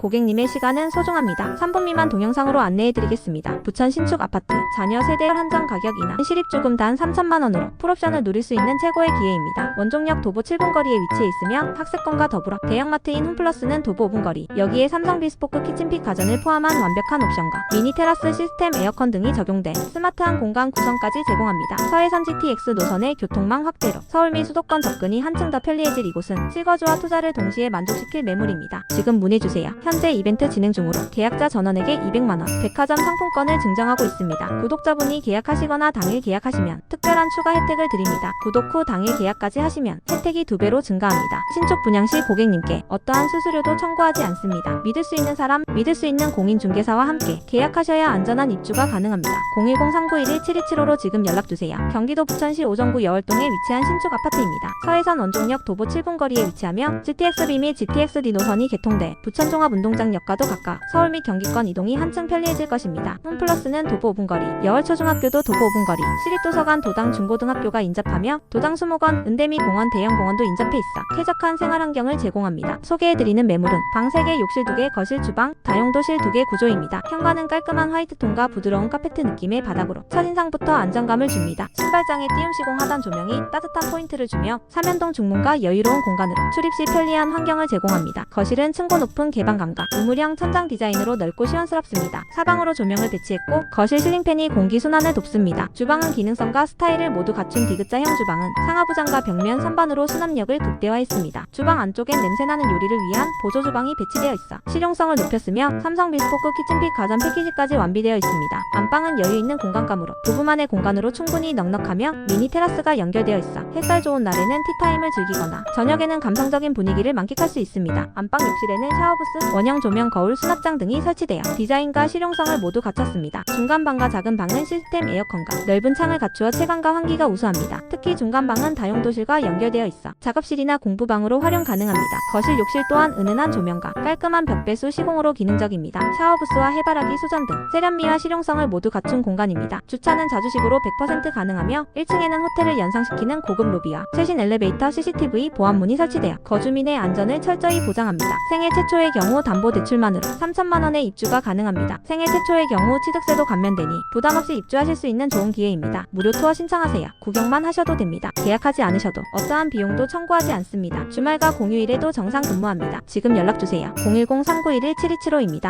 고객님의 시간은 소중합니다. 3분 미만 동영상으로 안내해드리겠습니다. 부천 신축 아파트 자녀 세대열 한정 가격 인하 실입주금 단 3천만 원으로 풀옵션을 누릴 수 있는 최고의 기회입니다. 원종역 도보 7분 거리에 위치해 있으며 학습권과 더불어 대형마트인 홈플러스는 도보 5분 거리 여기에 삼성 비스포크 키친픽 가전을 포함한 완벽한 옵션과 미니 테라스 시스템 에어컨 등이 적용돼 스마트한 공간 구성까지 제공합니다. 서해선 GTX 노선의 교통망 확대로 서울 미 수도권 접근이 한층 더 편리해질 이곳은 실거주와 투자를 동시에 만족시킬 매물입니다. 지금 문의주세요. 현재 이벤트 진행 중으로 계약자 전원에게 200만원 백화점 상품권을 증정하고 있습니다. 구독자분이 계약하시거나 당일 계약하시면 특별한 추가 혜택을 드립니다. 구독 후 당일 계약까지 하시면 혜택이 두배로 증가합니다. 신축 분양 시 고객님께 어떠한 수수료도 청구하지 않습니다. 믿을 수 있는 사람, 믿을 수 있는 공인중개사와 함께 계약하셔야 안전한 입주가 가능합니다. 010-3911-7275로 지금 연락주세요. 경기도 부천시 오정구 여월동에 위치한 신축 아파트입니다. 서해선 원종역 도보 7분 거리에 위치하며 GTX-B 및 GTX-D 노선이 개통돼 부천종합 운동장 역과도 가까 서울 및 경기권 이동이 한층 편리해질 것입니다. 홈플러스는 도보 5분 거리, 여월초중학교도 도보 5분 거리, 시립도서관 도당 중고등학교가 인접하며 도당 수목원, 은대미 공원 대형 공원도 인접해 있어 쾌적한 생활 환경을 제공합니다. 소개해드리는 매물은 방 3개, 욕실 2개, 거실 주방, 다용도실 2개 구조입니다. 현관은 깔끔한 화이트톤과 부드러운 카페트 느낌의 바닥으로 첫인상부터 안정감을 줍니다. 신발장에 띄움 시공 하단 조명이 따뜻한 포인트를 주며 삼연동 중문과 여유로운 공간으로 출입 시 편리한 환경을 제공합니다. 거실은 층고 높은 개방 감과 우물형 천장 디자인으로 넓고 시원스럽습니다. 사방으로 조명을 배치했고 거실 실링팬이 공기 순환을 돕습니다. 주방은 기능성과 스타일을 모두 갖춘 디귿자형 주방은 상하부장과 벽면 선반으로 수납력을 극대화했습니다. 주방 안쪽엔 냄새나는 요리를 위한 보조 주방이 배치되어 있어 실용성을 높였으며 삼성 비스포크 키친픽 가전 패키지까지 완비되어 있습니다. 안방은 여유 있는 공간감으로 부부만의 공간으로 충분히 넉넉하며 미니 테라스가 연결되어 있어 햇살 좋은 날에는 티타임을 즐기거나 저녁에는 감성적인 분위기를 만끽할 수 있습니다. 안방 욕실에는 샤워부스, 원형 조명, 거울, 수납장 등이 설치되어 디자인과 실용성을 모두 갖췄습니다. 중간 방과 작은 방은 시스템 에어컨과 넓은 창을 갖추어 체감과 환기가 우수합니다. 특히 중간 방은 다용도실과 연결되어 있어 작업실이나 공부방으로 활용 가능합니다. 거실 욕실 또한 은은한 조명과 깔끔한 벽배수 시공으로 기능적입니다. 샤워 부스와 해바라기 수전 등 세련미와 실용성을 모두 갖춘 공간입니다. 주차는 자주식으로 100% 가능하며 1층에는 호텔을 연상시키는 고급 로비와 최신 엘리베이터 CCTV 보안문이 설치되어 거주민의 안전을 철저히 보장합니다. 생애 최초의 경우 담보 대출만으로 3천만 원의 입주가 가능합니다. 생애 최초의 경우 취득세도 감면되니 부담 없이 입주하실 수 있는 좋은 기회입니다. 무료 투어 신청하세요. 구경만 하셔도 됩니다. 계약하지 않으셔도 어떠한 비용도 청구하지 않습니다. 주말과 공휴일에도 정상 근무합니다. 지금 연락 주세요. 010-3911-7275입니다.